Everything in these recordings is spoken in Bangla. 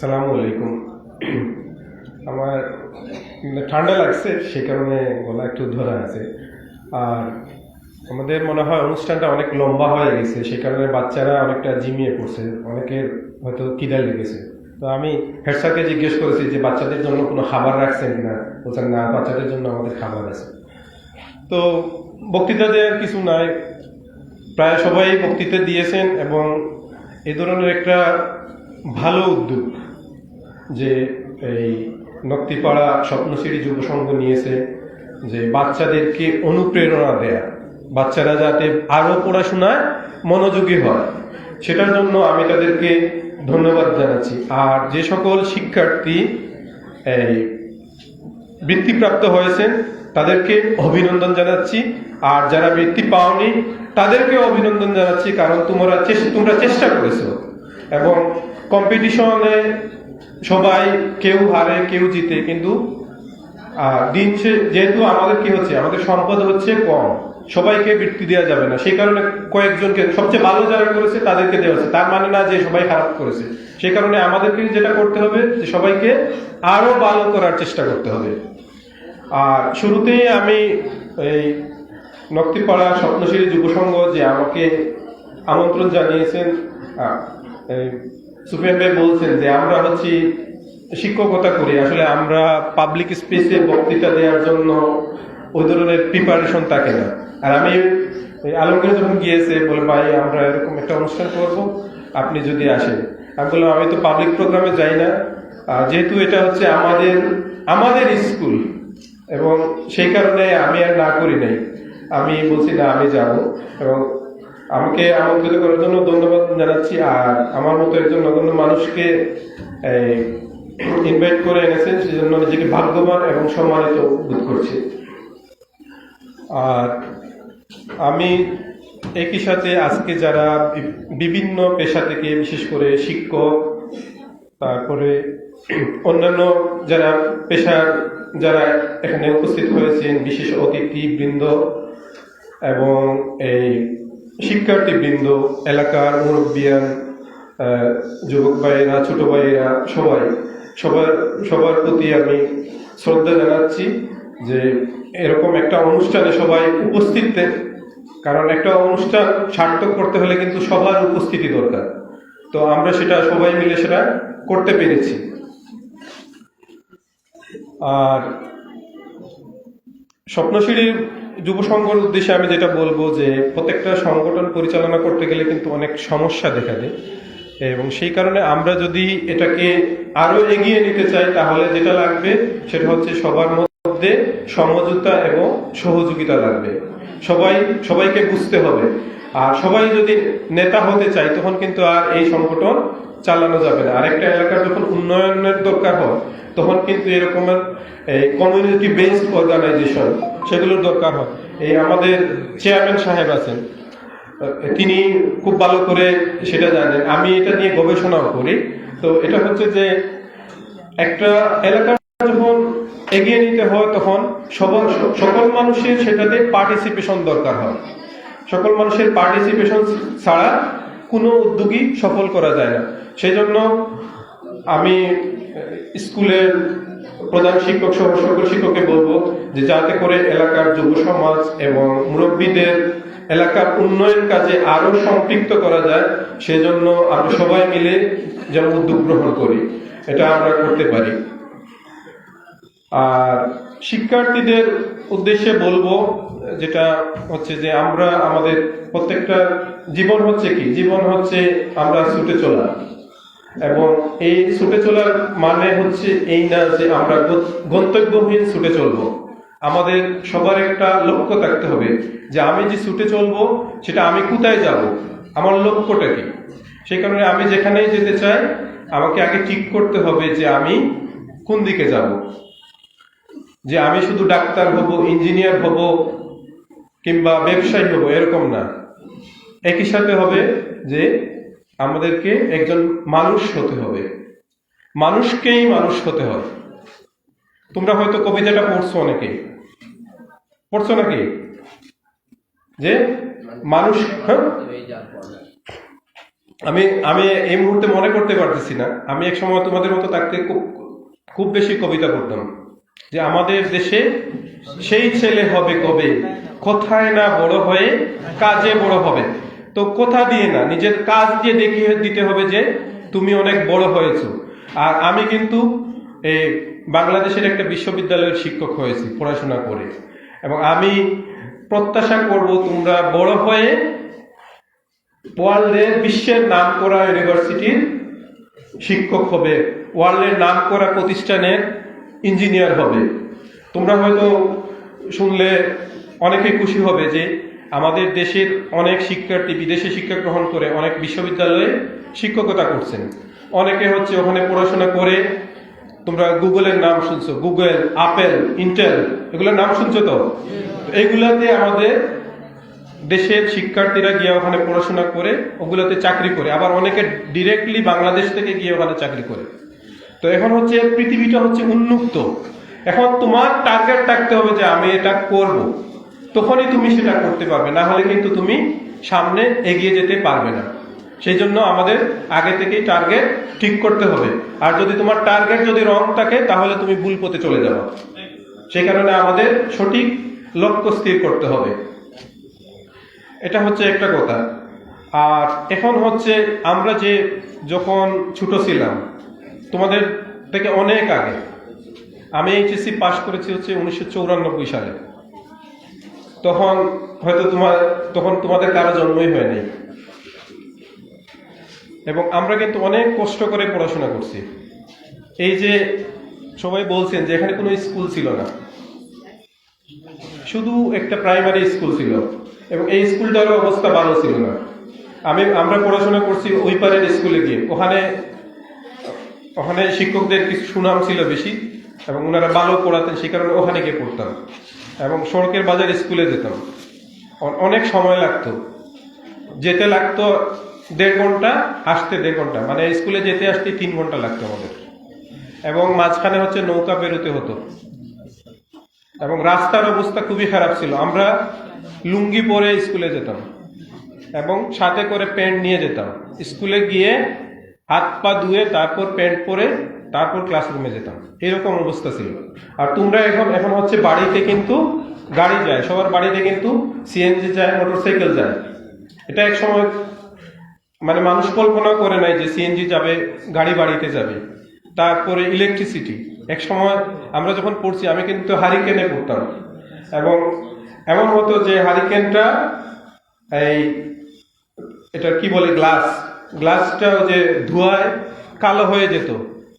আসসালামু আলাইকুম। আমার মানে ঠান্ডা লাগছে, সে কারণে গলা একটু ধরা আছে। আর আমাদের মনে হয় অনুষ্ঠানটা অনেক লম্বা হয়ে গেছে, সে কারণে বাচ্চারা অনেকটা জিমিয়ে পড়ছে অনেকের হয়তো কিদা লেগেছে। তো আমি হেড স্যারকে জিজ্ঞেস করেছি যে, বাচ্চাদের জন্য কোনো খাবার রাখছেন কিনা? বলছেন, না, বাচ্চাদের জন্য আমাদের খাবার আছে। তো বক্তৃতা দেওয়ার কিছু নাই। প্রায় সবাই বক্তৃতা দিয়েছেন এবং এ ধরনের একটা ভালো উদ্যোগ। যে এই নক্তিপাড়া স্বপ্নশ্রী যুব সংঘ নিয়েছে, যে বাচ্চাদেরকে অনুপ্রেরণা দেয়া, বাচ্চারা যাতে আরও পড়াশোনায় মনোযোগী হয়, সেটার জন্য আমি তাদেরকে ধন্যবাদ জানাচ্ছি। আর যে সকল শিক্ষার্থী এই বৃত্তিপ্রাপ্ত হয়েছেন, তাদেরকে অভিনন্দন জানাচ্ছি। আর যারা বৃত্তি পাওনি, তাদেরকে অভিনন্দন জানাচ্ছি, কারণ তোমরা তোমরা চেষ্টা করেছ। এবং কম্পিটিশনে সবাই কেউ হারে, কেউ জিতে, কিন্তু যেহেতু আমাদের কি হচ্ছে, আমাদের সম্পদ হচ্ছে কম, সবাইকে বৃত্তি দেওয়া যাবে না। সেই কারণে কয়েকজনকে, সবচেয়ে ভালো যারা করেছে তাদেরকে দেওয়া হচ্ছে। তার মানে না যে সবাই খারাপ করেছে। সেই কারণে আমাদেরকে যেটা করতে হবে, যে সবাইকে আরও ভালো করার চেষ্টা করতে হবে। আর শুরুতেই আমি এই নক্তিপাড়া স্বপ্নশীলী যুব সংঘ যে আমাকে আমন্ত্রণ জানিয়েছেন সুফিয়ান ভাই বলছেন যে আমরা হচ্ছি শিক্ষকতা করি। আসলে আমরা পাবলিক স্পেসে বক্তৃতা দেওয়ার জন্য ওই ধরনের প্রিপারেশন থাকে না। আর আমি আলমগীর যখন গিয়েছে, বলে, ভাই, আমরা এরকম একটা অনুষ্ঠান করব, আপনি যদি আসেন। আমি বললাম, আমি তো পাবলিক প্রোগ্রামে যাই না। যেহেতু এটা হচ্ছে আমাদের আমাদের স্কুল এবং সেই কারণে আমি আর না করি নাই। আমি বলছি, না, আমি যাব। এবং আমাকে আমন্ত্রিত করার জন্য ধন্যবাদ জানাচ্ছি, আর আমার মতো একজন নগণ্য মানুষকে ইনভাইট করে এনেছেন, সেজন্য নিজেকে ভাগ্যবান এবং সম্মানিত বোধ করছি। আর আমি একই সাথে আজকে যারা বিভিন্ন পেশা থেকে, বিশেষ করে শিক্ষক, তারপরে অন্যান্য যারা পেশার যারা এখানে উপস্থিত হয়েছেন, বিশেষ অতিথি বৃন্দ এবং এই শিক্ষার্থী বৃন্দ এলাকার মুরব্বিয়ান যুবক ভাইয়েরা, ছোট ভাইয়েরা, সবাই, সবার সবার প্রতি আমি শ্রদ্ধা জানাচ্ছি যে এরকম একটা অনুষ্ঠানে সবাই উপস্থিত কারণ একটা অনুষ্ঠান সার্থক করতে হলে কিন্তু সবার উপস্থিতি দরকার। তো আমরা সেটা সবাই মিলে সেটা করতে পেরেছি। আর স্বপ্নশিরি যুব সংঘর উদ্দেশ্যে আমি যেটা বলব যে প্রত্যেকটা সংগঠন পরিচালনা করতে গেলে কিন্তু অনেক সমস্যা দেখা দেয়। এবং সেই কারণে আমরা যদি এটাকে আরও এগিয়ে নিতে চাই, তাহলে যেটা লাগবে সেটা হচ্ছে সবার মধ্যে সমঝোতা এবং সহযোগিতা লাগবে। সবাই, সবাইকে বুঝতে হবে। আর সবাই যদি নেতা হতে চায়, তখন কিন্তু আর এই সংগঠন চালানো যাবে না। আরেকটা এলাকার যখন উন্নয়নের দরকার হয়, তখন কিন্তু এরকমের এই কমিউনিটি বেসড অর্গানাইজেশন সেগুলোর দরকার হয়। এই আমাদের চেয়ারম্যান সাহেব আছেন, তিনি খুব ভালো করে সেটা জানেন। আমি এটা নিয়ে গবেষণাও করি। তো এটা হচ্ছে যে একটা এলাকা যখন এগিয়ে নিতে হয়, তখন সবার সকল মানুষের সেটাতে পার্টিসিপেশন দরকার হয়। সকল মানুষের পার্টিসিপেশন ছাড়া কোনো উদ্যোগই সফল করা যায় না। সেই জন্য আমি স্কুলের প্রধান শিক্ষক, সহ সকল শিক্ষককে বলব যে যাতে করে এলাকার যুব সমাজ এবং মুরব্বীদের এলাকার উন্নয়ন কাজে আরও সম্পৃক্ত করা যায়, সেজন্য আমরা সবাই মিলে যেন উদ্যোগ গ্রহণ করি। এটা আমরা করতে পারি। আর শিক্ষার্থীদের উদ্দেশ্যে বলব, যেটা হচ্ছে যে আমরা আমাদের প্রত্যেকটা জীবন হচ্ছে কি? জীবন হচ্ছে আমরা ছুটে চলা এবং এই ছুটে চলার মানে হচ্ছে এই না যে আমরা গন্তব্যহীন ছুটে চলবো। আমাদের সবার একটা লক্ষ্য থাকতে হবে যে আমি যে ছুটে চলবো, সেটা আমি কোথায় যাব? আমার লক্ষ্যটা কি? সেই কারণে আমি যেখানেই যেতে চাই, আমাকে আগে ঠিক করতে হবে যে আমি কোন দিকে যাব। যে আমি শুধু ডাক্তার হব, ইঞ্জিনিয়ার হব, কিংবা ব্যবসায়ী হব, এরকম না। একই সাথে হবে যে আমাদেরকে একজন মানুষ হতে হবে। মানুষকেই মানুষ হতে হবে। তোমরা হয়তো কবিতাটা পড়ছো অনেকে। পড়ছো নাকি? যে মানুষ হ্যাঁ? আমি আমি এই মুহূর্তে মনে করতে পারতেছি না। আমি এক সময় তোমাদের মতো থাকতে খুব খুব বেশি কবিতা পড়তাম। যে আমাদের দেশে সেই ছেলে হবে কবে? কোথায় না বড় হয়ে কাজে বড় হবে? তো কোথা দিয়ে না, নিজের কাজ দিয়ে দেখিয়ে দিতে হবে যে তুমি অনেক বড় হয়েছো। আর আমি কিন্তু এই বাংলাদেশের একটা বিশ্ববিদ্যালয়ের শিক্ষক হয়েছি পড়াশোনা করে। এবং আমি প্রত্যাশা করব তোমরা বড় হয়ে ওয়ার্ল্ডের বিশ্বের নাম করা ইউনিভার্সিটির শিক্ষক হবে। ওয়ার্ল্ডের নাম করা প্রতিষ্ঠানের ইঞ্জিনিয়ার হবে। তোমরা হয়তো শুনলে অনেকে খুশি হবে যে আমাদের দেশের অনেক শিক্ষার্থী বিদেশে শিক্ষা গ্রহণ করে অনেক বিশ্ববিদ্যালয়ে শিক্ষকতা করছেন। অনেকে হচ্ছে ওখানে পড়াশোনা করে, তোমরা গুগলের নাম শুনছো, গুগল, আপেল, ইন্টেল, এগুলোর নাম শুনছো তো? এগুলাতে আমাদের দেশের শিক্ষার্থীরা গিয়ে ওখানে পড়াশোনা করে, ওগুলোতে চাকরি করে। আবার অনেকে ডিরেক্টলি বাংলাদেশ থেকে গিয়ে ওখানে চাকরি করে। তো এখন হচ্ছে পৃথিবীটা হচ্ছে উন্মুক্ত। এখন তোমার টার্গেট থাকতে হবে যে আমি এটা করব। তখনই তুমি সেটা করতে পারবে, না হলে কিন্তু তুমি সামনে এগিয়ে যেতে পারবে না। সেই জন্য আমাদের আগে থেকেই টার্গেট ঠিক করতে হবে। আর যদি তোমার টার্গেট যদি রং থাকে, তাহলে তুমি ভুল পথে চলে যাবে সেই কারণে আমাদের সঠিক লক্ষ্য স্থির করতে হবে। এটা হচ্ছে একটা কথা। আর এখন হচ্ছে আমরা যে যখন ছোট ছিলাম তোমাদের থেকে অনেক আগে। আমি এইচএসসি পাশ করেছি হচ্ছে উনিশশো চৌরানব্বই সালে। তখন হয়তো তোমার, তখন তোমাদের কারও জন্মই হয় নাই। এবং আমরা কিন্তু অনেক কষ্ট করে পড়াশোনা করছি। এই যে সবাই বলছেন যে এখানে কোনো স্কুল ছিল না। শুধু একটা প্রাইমারি স্কুল ছিল। এবং এই স্কুলটারও অবস্থা ভালো ছিল না। আমি, আমরা পড়াশোনা করছি ওই পারের স্কুলে গিয়ে। ওখানে ওখানে শিক্ষকদের কিছু সুনাম ছিল বেশি এবং ওনারা ভালো পড়াতেন, সেই কারণে ওখানে গিয়ে পড়তাম এবং সড়কের বাজার স্কুলে যেতাম। অনেক সময় লাগতো। যেতে লাগতো দেড় ঘণ্টা, আসতে দেড় ঘণ্টা। মানে স্কুলে যেতে আসতে তিন ঘণ্টা লাগতো আমাদের। এবং মাঝখানে হচ্ছে নৌকা বেরোতে হতো। এবং রাস্তার অবস্থা খুবই খারাপ ছিল। আমরা লুঙ্গি পরে স্কুলে যেতাম এবং সাথে করে প্যান্ট নিয়ে যেতাম। স্কুলে গিয়ে হাত পা ধুয়ে তারপর প্যান্ট পরে তারপর ক্লাসরুমে যেতাম। এরকম অবস্থা ছিল। আর তোমরা এখন এখন হচ্ছে বাড়িতে কিন্তু গাড়ি যায়, সবার বাড়িতে কিন্তু সিএনজি যায় মোটরসাইকেল যায়। এটা এক সময় মানে মানুষ কল্পনা করে নাই যে সিএনজি যাবে, গাড়ি বাড়িতে যাবে। তারপরে ইলেকট্রিসিটি এক সময় আমরা যখন পড়ছি, আমি কিন্তু হারিকেনে পড়তাম। এবং এমন হতো যে হারিকেনটা এই, এটা কি বলে গ্লাস গ্লাসটাও যে ধোয়ায় কালো হয়ে যেত।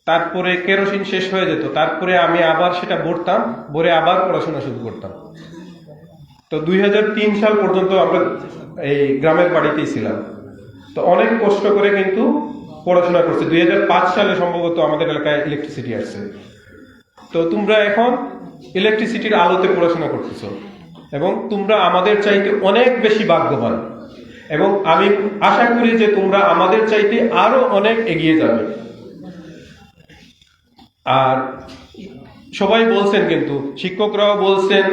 তারপরে কেরোসিন শেষ হয়ে যেত। তারপরে আমি আবার সেটা ভরতাম, ভরে আবার পড়াশোনা শুরু করতাম। তো দুই হাজার তিন সাল পর্যন্ত আমরা এই গ্রামের বাড়িতেই ছিলাম। তো অনেক কষ্ট করে কিন্তু পড়াশোনা করছে। দুই হাজার পাঁচ সালে সম্ভবত আমাদের এলাকায় ইলেকট্রিসিটি আসছে। তো তোমরা এখন ইলেকট্রিসিটির আলোতে পড়াশোনা করতেছো। এবং তোমরা আমাদের চাইতে অনেক বেশি ভাগ্যবান। এবং আমি আশা করি যে তোমরা আমাদের চাইতে আরও অনেক এগিয়ে যাবে। আর সবাই বলছেন কিন্তু, শিক্ষকরাও বলছেন,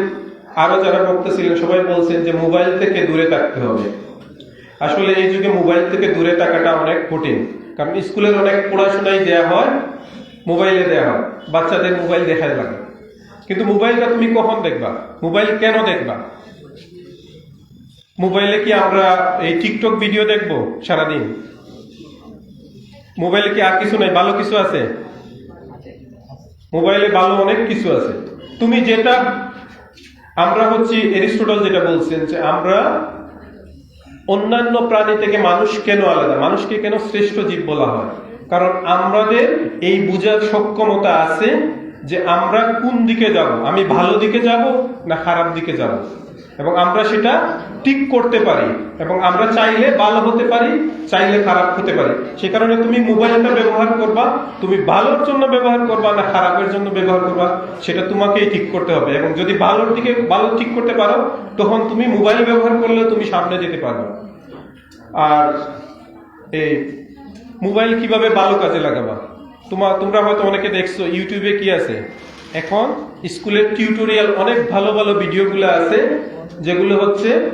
আরও যারা বক্তা ছিলেন, সবাই বলছেন যে মোবাইল থেকে দূরে থাকতে হবে। আসলে এই যুগে মোবাইল থেকে দূরে থাকাটা অনেক কঠিন। কারণ স্কুলের অনেক পড়াশোনাই দেয়া হয়, মোবাইলে দেয়া হয়, বাচ্চাদের মোবাইল দেখায় লাগে। কিন্তু মোবাইলটা তুমি কখন দেখবা? মোবাইল কেন দেখবা? মোবাইলে কি আমরা এই টিকটক ভিডিও দেখব সারাদিন? মোবাইলে কি আর কিছু নাই? ভালো কিছু আছে? মোবাইলে ভালো অনেক কিছু আছে। তুমি যেটা, আমরা হচ্ছি এরিস্টোটল যেটা বলছেন যে আমরা অন্যান্য প্রাণী থেকে মানুষ কেন আলাদা? মানুষকে কেন শ্রেষ্ঠ জীব বলা হয়? কারণ আমাদের এই বুঝার সক্ষমতা আছে যে আমরা কোন দিকে যাব? আমি ভালো দিকে যাব না খারাপ দিকে যাব? এবং আমরা সেটা ঠিক করতে পারি। এবং আমরা চাইলে ভালো হতে পারি, চাইলে খারাপ হতে পারি। সে কারণে তুমি মোবাইলটা ব্যবহার করবা, তুমি ভালোর জন্য ব্যবহার করবা না খারাপের জন্য ব্যবহার করবা, সেটা তোমাকেই ঠিক করতে হবে। এবং যদি ভালোর দিকে, ভালো ঠিক করতে পারো, তখন তুমি মোবাইল ব্যবহার করলে তুমি সামনে যেতে পারবে। আর এই মোবাইল কীভাবে ভালো কাজে লাগাবা? তোমার তোমরা হয়তো অনেকে দেখছ, ইউটিউবে কি আছে? এখন স্কুলের টিউটোরিয়াল অনেক ভালো ভালো ভিডিওগুলো আছে, যেগুলো হচ্ছে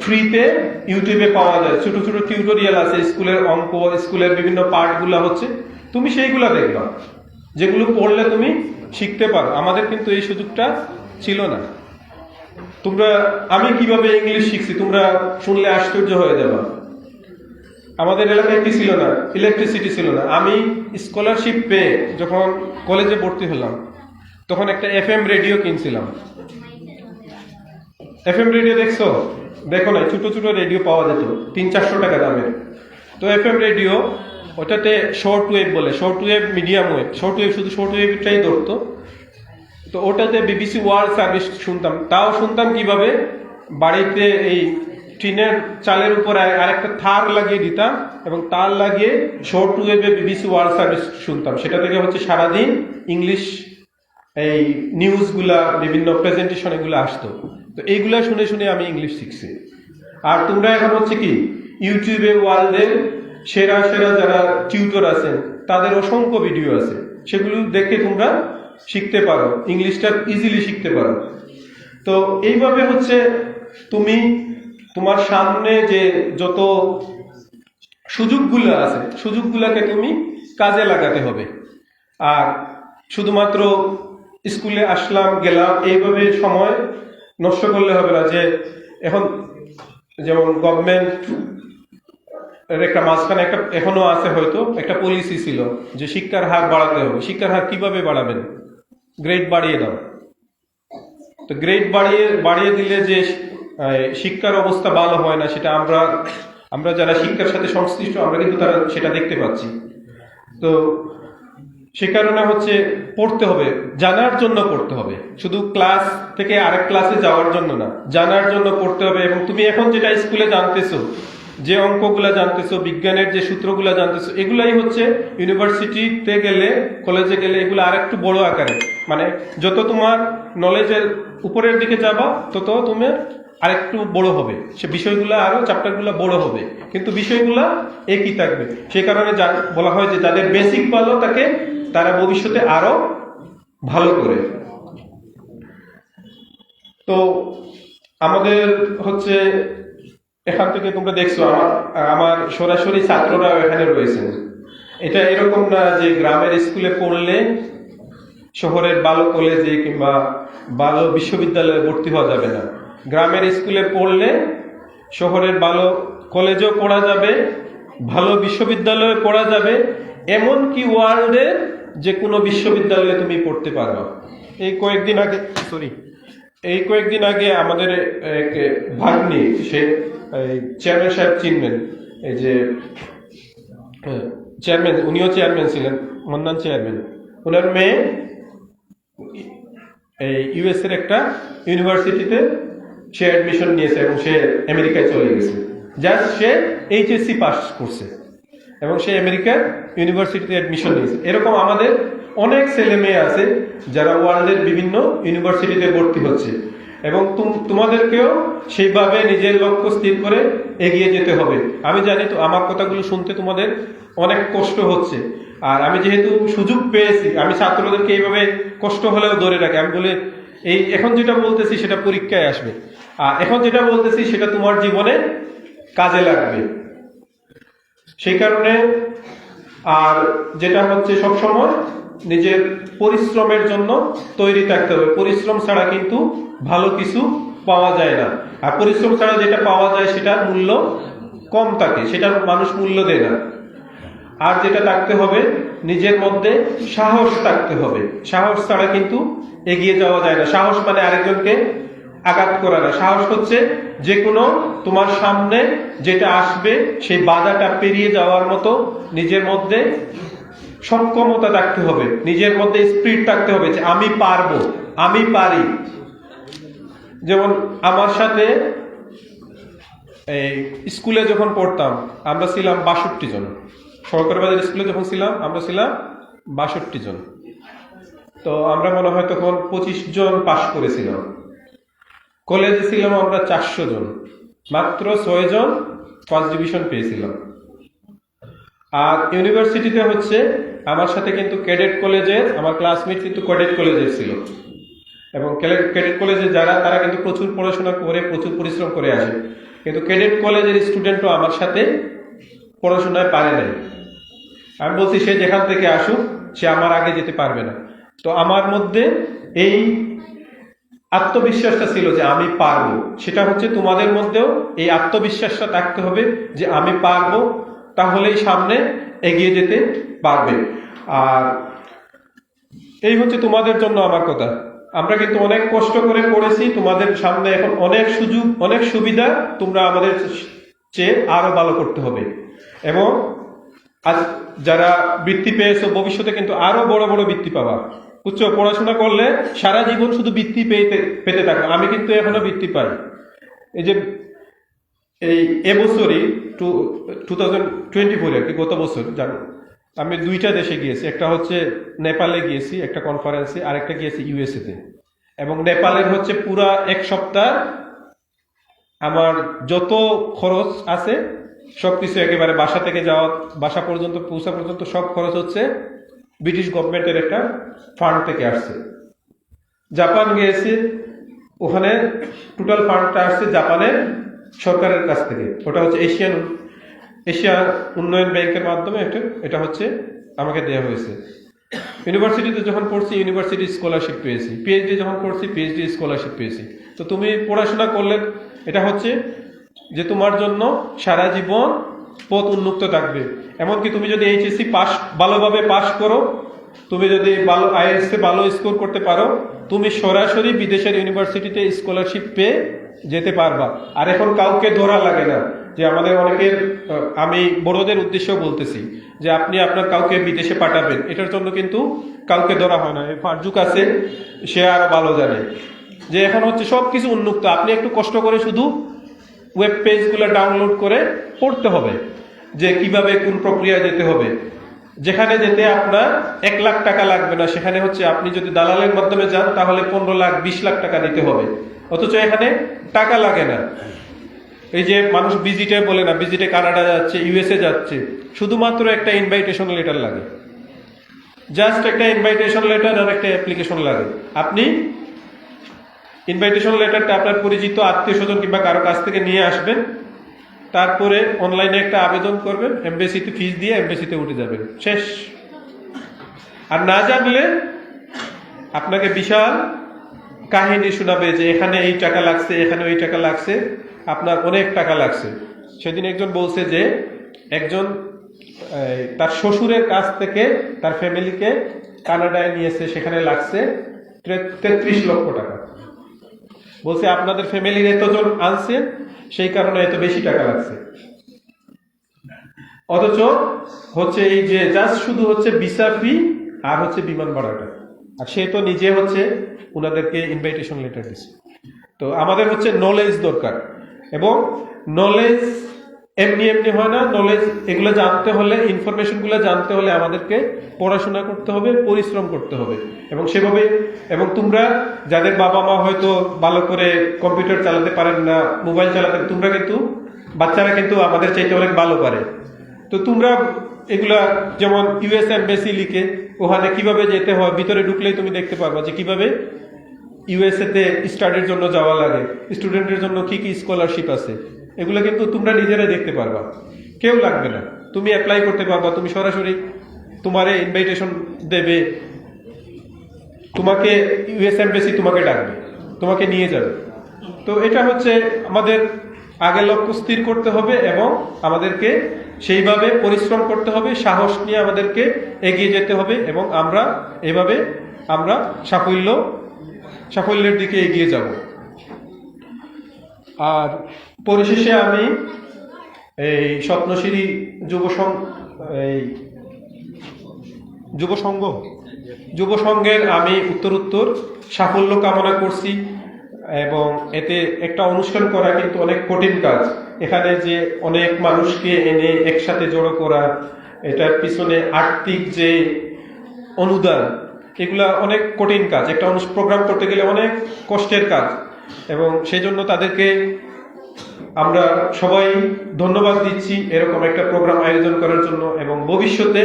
ফ্রিতে ইউটিউবে পাওয়া যায়। ছোট ছোট টিউটোরিয়াল আছে, স্কুলের অঙ্ক, স্কুলের বিভিন্ন পার্টগুলো হচ্ছে। তুমি সেইগুলো দেখবা। যেগুলো পড়লে তুমি শিখতে পারো। আমাদের কিন্তু এই সুযোগটা ছিল না। তোমরা, আমি কীভাবে ইংলিশ শিখছি? তোমরা শুনলে আশ্চর্য হয়ে যাবা। আমাদের এলাকায় কি ছিল না ইলেকট্রিসিটি ছিল না। আমি স্কলারশিপ পেয়ে যখন কলেজে ভর্তি হলাম, তখন একটা এফ এম রেডিও কিনছিলাম। এফ এম রেডিও দেখছ? দেখো না, ছোট ছোট রেডিও পাওয়া যেত, তিন চারশো টাকা দামের তো এফ এম রেডিও ওটাতে শর্ট ওয়েভ বলে short wave medium wave short wave শুধু শর্ট ওয়েভটাই ধরতো। তো ওটাতে বিবিসি ওয়ার্ল্ড সার্ভিস শুনতাম। তাও শুনতাম কীভাবে? বাড়িতে এই টিনের চালের উপর আর- আরেকটা থার লাগিয়ে দিতাম এবং তার লাগিয়ে শর্ট ওয়েভে বিবিসি ওয়ার্ল্ড সার্ভিস শুনতাম। সেটা থেকে হচ্ছে সারাদিন ইংলিশ এই নিউজগুলা, বিভিন্ন প্রেজেন্টেশন এগুলো আসতো। তো এইগুলা শুনে শুনে আমি ইংলিশ শিখছি। আর তোমরা এখন হচ্ছে কি, ইউটিউবে ওয়ার্ল্ডের সেরা সেরা যারা টিউটর আছেন, তাদের অসংখ্য ভিডিও আছে। সেগুলো দেখে তোমরা শিখতে পারো। ইংলিশটা ইজিলি শিখতে পারো। তো এইভাবে হচ্ছে তুমি তোমার সামনে যে যত সুযোগগুলো আছে, সুযোগগুলোকে তুমি কাজে লাগাতে হবে। আর শুধুমাত্র স্কুলে আসলাম, গেলাম, এইভাবে সময় নষ্ট করলে হবে না যে এখন যেমন গভর্নমেন্ট একটা মাঝখানে একটা, এখনও আছে হয়তো, একটা পলিসি ছিল যে শিক্ষার হার বাড়াতে হবে। শিক্ষার হার কীভাবে বাড়াবেন? গ্রেড বাড়িয়ে দাও। তো গ্রেড বাড়িয়ে বাড়িয়ে দিলে যে শিক্ষার অবস্থা ভালো হয় না, সেটা আমরা আমরা যারা শিক্ষার সাথে সংশ্লিষ্ট, আমরা কিন্তু তারা সেটা দেখতে পাচ্ছি। তো সে কারণে হচ্ছে পড়তে হবে, জানার জন্য পড়তে হবে। শুধু ক্লাস থেকে আরেক ক্লাসে যাওয়ার জন্য না, জানার জন্য পড়তে হবে এবং তুমি এখন যেটা স্কুলে জানতেছো, যে অঙ্কগুলা জানতেছো, বিজ্ঞানের যে সূত্রগুলা জানতেছো, এগুলাই হচ্ছে ইউনিভার্সিটিতে গেলে, কলেজে গেলে এগুলো আরেকটু বড় আকারে। মানে যত তোমার নলেজের উপরের দিকে যাবা, তত তুমি আরেকটু বড় হবে। সে বিষয়গুলো আরও চ্যাপ্টারগুলো বড় হবে। কিন্তু বিষয়গুলো একই থাকবে। সে কারণে যা- বলা হয় যে যাদের বেসিক ভালো, তাকে তারা ভবিষ্যতে আরও ভালো করে। তো আমাদের হচ্ছে এখান থেকে তোমরা দেখছ, আমার আমার সরাসরি ছাত্ররা এখানে রয়েছেন। এটা এরকম না যে গ্রামের স্কুলে পড়লে শহরের ভালো কলেজে কিংবা ভালো বিশ্ববিদ্যালয়ে ভর্তি হওয়া যাবে না। গ্রামের স্কুলে পড়লে শহরের ভালো কলেজেও পড়া যাবে, ভালো বিশ্ববিদ্যালয়ে পড়া যাবে, এমনকি ওয়ার্ল্ডের যে কোনো বিশ্ববিদ্যালয়ে তুমি পড়তে পারবে এই কয়েকদিন আগে সরি এই কয়েকদিন আগে আমাদের এক ভাগ্নি, সে চেয়ারম্যান সাহেব চিনবেন, এই যে চেয়ারম্যান উনিও চেয়ারম্যান ছিলেন, মন্দান চেয়ারম্যান ওনার মেয়ে এই ইউএস এর একটা ইউনিভার্সিটিতে সে অ্যাডমিশন নিয়েছে এবং সে আমেরিকায় চলে গেছে। জাস্ট সে এইচএসসি পাস করছে এবং সে আমেরিকার ইউনিভার্সিটিতে অ্যাডমিশন নিয়েছে। এরকম আমাদের অনেক ছেলে মেয়ে আছে যারা ওয়ার্ল্ডের বিভিন্ন ইউনিভার্সিটিতে ভর্তি হচ্ছে এবং তোমাদেরকেও সেইভাবে নিজের লক্ষ্য স্থির করে এগিয়ে যেতে হবে। আমি জানি তো, আমার কথাগুলো শুনতে তোমাদের অনেক কষ্ট হচ্ছে। আর আমি যেহেতু সুযোগ পেয়েছি, আমি ছাত্রদেরকে এইভাবে কষ্ট হলেও ধরে রাখি। আমি বলে, এই এখন যেটা বলতেছি সেটা পরীক্ষায় আসবে। আর এখন যেটা বলতেছি সেটা তোমার জীবনে কাজে লাগবে। সেই কারণে আর যেটা হচ্ছে সবসময় নিজের পরিশ্রমের জন্য তৈরি থাকতে হবে। পরিশ্রম ছাড়া কিন্তু ভালো কিছু পাওয়া যায় না। আর পরিশ্রম ছাড়া যেটা পাওয়া যায় সেটার মূল্য কম থাকে, সেটার মানুষ মূল্য দেয় না। আর যেটা থাকতে হবে, নিজের মধ্যে সাহস থাকতে হবে। সাহস ছাড়া কিন্তু এগিয়ে যাওয়া যায় না। সাহস মানে আরেকজনকে আঘাত করা না। সাহস হচ্ছে যে কোনো তোমার সামনে যেটা আসবে, সেই বাধাটা পেরিয়ে যাওয়ার মতো নিজের মধ্যে সক্ষমতা থাকতে হবে। নিজের মধ্যে স্পিড থাকতে হবে যে আমি পারব, আমি পারি। যেমন আমার সাথে এই স্কুলে যখন পড়তাম, আমরা ছিলাম বাষট্টি জন। সরকারি বাজার স্কুলে যখন ছিলাম, আমরা ছিলাম বাষট্টি জন। তো আমরা মনে হয় তখন পঁচিশ জন পাশ করেছিলাম। কলেজে ছিলাম আমরা চারশো জন। মাত্র ছয় জন ফার্স্ট ডিভিশন পেয়েছিলাম। আর ইউনিভার্সিটিতে হচ্ছে আমার সাথে কিন্তু ক্যাডেট কলেজের আমার ক্লাসমেট কিন্তু ক্যাডেট কলেজের ছিল। এবং ক্যাডেট কলেজে যারা, তারা কিন্তু প্রচুর পড়াশোনা করে, প্রচুর পরিশ্রম করে আসে। কিন্তু ক্যাডেট কলেজের স্টুডেন্টও আমার সাথে পড়াশোনায় পারে নাই। আমি বলছি, সে যেখান থেকে আসুক, সে আমার আগে যেতে পারবে না। তো আমার মধ্যে এই আত্মবিশ্বাসটা ছিল যে আমি পারব। সেটা হচ্ছে তোমাদের মধ্যেও এই আত্মবিশ্বাসটা থাকতে হবে যে আমি পারব, তাহলেই সামনে এগিয়ে যেতে পারবে। আর এই হচ্ছে তোমাদের জন্য আমার কথা। আমরা কিন্তু অনেক কষ্ট করে পড়েছি, তোমাদের সামনে এখন অনেক সুযোগ, অনেক সুবিধা তোমরা আমাদের চেয়ে আরও ভালো করতে হবে। এবং আজ যারা বৃত্তি পেয়েছ, ভবিষ্যতে কিন্তু আরও বড় বড় বৃত্তি পাবা। বুঝছ পড়াশোনা করলে সারা জীবন শুধু বৃত্তি পেতে পেতে থাকো। আমি কিন্তু এখনও বৃত্তি পাই এই যে এই এবছরই টু টু থাউজেন্ড টোয়েন্টি ফোরে কি, গত বছর, জানো? আমি দুইটা দেশে গিয়েছি। একটা হচ্ছে নেপালে গিয়েছি, একটা কনফারেন্সে আরেকটা গিয়েছি ইউএসএ তে এবং নেপালের হচ্ছে পুরা এক সপ্তাহ আমার যত খরচ আছে, সবকিছু একেবারে বাসা থেকে যাওয়া, বাসা পর্যন্ত পৌঁছা পর্যন্ত সব খরচ হচ্ছে ব্রিটিশ গভর্নমেন্টের একটা ফান্ড থেকে আসছে। জাপান গিয়েছি, ওখানে টোটাল ফান্ডটা আসছে জাপানের সরকারের কাছ থেকে। ওটা হচ্ছে এশিয়ান, এশিয়া উন্নয়ন ব্যাংকের মাধ্যমে এটা এটা হচ্ছে আমাকে দেওয়া হয়েছে। ইউনিভার্সিটিতে যখন পড়ছি ইউনিভার্সিটি স্কলারশিপ পেয়েছি। পিএইচডি যখন করছি পিএইচডি স্কলারশিপ পেয়েছি। তো তুমি পড়াশোনা করলে, এটা হচ্ছে যে তোমার জন্য সারা জীবন পথ উন্মুক্ত থাকবে। এমনকি তুমি যদি এইচএসসি পাস, ভালোভাবে পাস করো, তুমি যদি ভালো আইএসএ ভালো স্কোর করতে পারো, তুমি সরাসরি বিদেশের ইউনিভার্সিটিতে স্কলারশিপ পেয়ে যেতে পারবা। আর এখন কাউকে ধরা লাগে না, যে আমাদের অনেকের আমি বড়দের উদ্দেশ্যেও বলতেছি, যে আপনি আপনার কাউকে বিদেশে পাঠাবেন, এটার জন্য কিন্তু কাউকে ধরা হয় না। এই ফারজুক আছে, সে আরও ভালো জানে। যে এখন হচ্ছে সব কিছু উন্মুক্ত, আপনি একটু কষ্ট করে শুধু ওয়েব পেজগুলো ডাউনলোড করে পড়তে হবে যে কীভাবে কোন প্রক্রিয়া যেতে হবে। যেখানে যেতে আপনার এক লাখ টাকা লাগবে না, সেখানে হচ্ছে আপনি যদি দালালের মাধ্যমে যান, তাহলে পনেরো লাখ, বিশ লাখ টাকা দিতে হবে। অথচ এখানে টাকা লাগে না। এই যে মানুষ ভিজিটে বলে না ভিজিটে কানাডা যাচ্ছে ইউএসএ যাচ্ছে, শুধুমাত্র একটা ইনভাইটেশন লেটার লাগে। জাস্ট একটা ইনভাইটেশন লেটার আর একটা অ্যাপ্লিকেশন লাগে। আপনি ইনভাইটেশন লেটারটা আপনার পরিচিত আত্মীয় স্বজন কিংবা কারও কাছ থেকে নিয়ে আসবেন। তারপরে অনলাইনে একটা আবেদন করবেন এমবেসিতে ফিস দিয়ে এমবেসিতে উঠে যাবেন। শেষ। আর না জানলে আপনাকে বিশাল কাহিনী শোনাবে যে এখানে এই টাকা লাগছে, এখানে ওই টাকা লাগছে, আপনার অনেক টাকা লাগছে। সেদিন একজন বলছে যে একজন তার শ্বশুরের কাছ থেকে তার ফ্যামিলিকে কানাডায় নিয়েছে, সেখানে লাগছে তেত্রিশ লক্ষ টাকা। বলছে, আপনাদের ফ্যামিলির এতজন আনছে, সেই কারণে এত বেশি টাকা লাগছে। অথচ হচ্ছে এই যে জাস্ট শুধু হচ্ছে ভিসা ফি আর হচ্ছে বিমান ভাড়াটা। আর সে তো নিজে হচ্ছে ওনাদেরকে ইনভাইটেশন লেটার দিচ্ছে তো আমাদের হচ্ছে নলেজ দরকার এবং নলেজ এমনি এমনি হয় না নলেজ এগুলো জানতে হলে ইনফরমেশনগুলো জানতে হলে আমাদেরকে পড়াশোনা করতে হবে, পরিশ্রম করতে হবে। এবং সেভাবে, এবং তোমরা যাদের বাবা মা হয়তো ভালো করে কম্পিউটার চালাতে পারেন না মোবাইল চালাতে তোমরা কিন্তু, বাচ্চারা কিন্তু আমাদের চাইতে অনেক ভালো পারে। তো তোমরা এগুলা যেমন ইউএস এমবেসি লিখে, ওখানে কীভাবে যেতে হয়, ভিতরে ঢুকলেই তুমি দেখতে পারবা যে কীভাবে ইউএসএ তে স্টাডির জন্য যাওয়া লাগে স্টুডেন্টের জন্য কি কি স্কলারশিপ আছে। এগুলো কিন্তু তোমরা নিজেরাই দেখতে পারবা। কেউ লাগবে না। তুমি অ্যাপ্লাই করতে পারবা, তুমি সরাসরি তোমারে ইনভাইটেশন দেবে। তোমাকে ইউএস এমবেসি তোমাকে ডাকবে, তোমাকে নিয়ে যাবে। তো এটা হচ্ছে আমাদের আগে লক্ষ্য স্থির করতে হবে এবং আমাদেরকে সেইভাবে পরিশ্রম করতে হবে, সাহস নিয়ে আমাদেরকে এগিয়ে যেতে হবে এবং আমরা এভাবে আমরা সাফল্য, সাফল্যের দিকে এগিয়ে যাব। আর পরিশেষে আমি এই স্বপ্নশ্রী যুব এই যুব সংঘ। যুব সংঘের আমি উত্তর উত্তর সাফল্য কামনা করছি এবং এতে একটা অনুষ্ঠান করা কিন্তু অনেক কঠিন কাজ। এখানে যে অনেক মানুষকে এনে একসাথে জড়ো করা, এটার পিছনে আর্থিক যে অনুদান, এগুলা অনেক কঠিন কাজ। একটা প্রোগ্রাম করতে গেলে অনেক কষ্টের কাজ। এবং সেই জন্য তাদেরকে আমরা সবাই ধন্যবাদ দিচ্ছি এরকম একটা প্রোগ্রাম আয়োজন করার জন্য এবং ভবিষ্যতে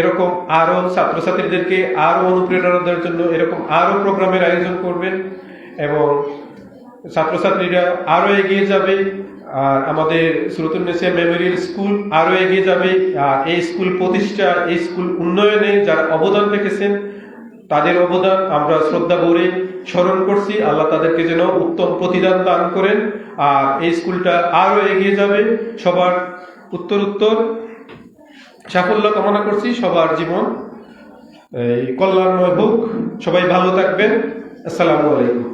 এরকম আরও ছাত্রছাত্রীদেরকে আরও অনুপ্রেরণা দেওয়ার জন্য এরকম আরও প্রোগ্রামের আয়োজন করবেন এবং ছাত্রছাত্রীরা আরও এগিয়ে যাবে, আর আমাদের সুরতুন্নেসিয়া মেমোরিয়াল স্কুল আরও এগিয়ে যাবে, আর এই স্কুল প্রতিষ্ঠা, এই স্কুল উন্নয়নে যারা অবদান রেখেছেন তাদের অবদান আমরা শ্রদ্ধা ভরে স্মরণ করছি। আল্লাহ তাদেরকে যেন উত্তম প্রতিদান দান করেন। আর এই স্কুলটা আরও এগিয়ে যাবে। সবার উত্তর উত্তর সাফল্য কামনা করছি। সবার জীবন এই কল্যাণময় হোক। সবাই ভালো থাকবেন। আসসালামু আলাইকুম।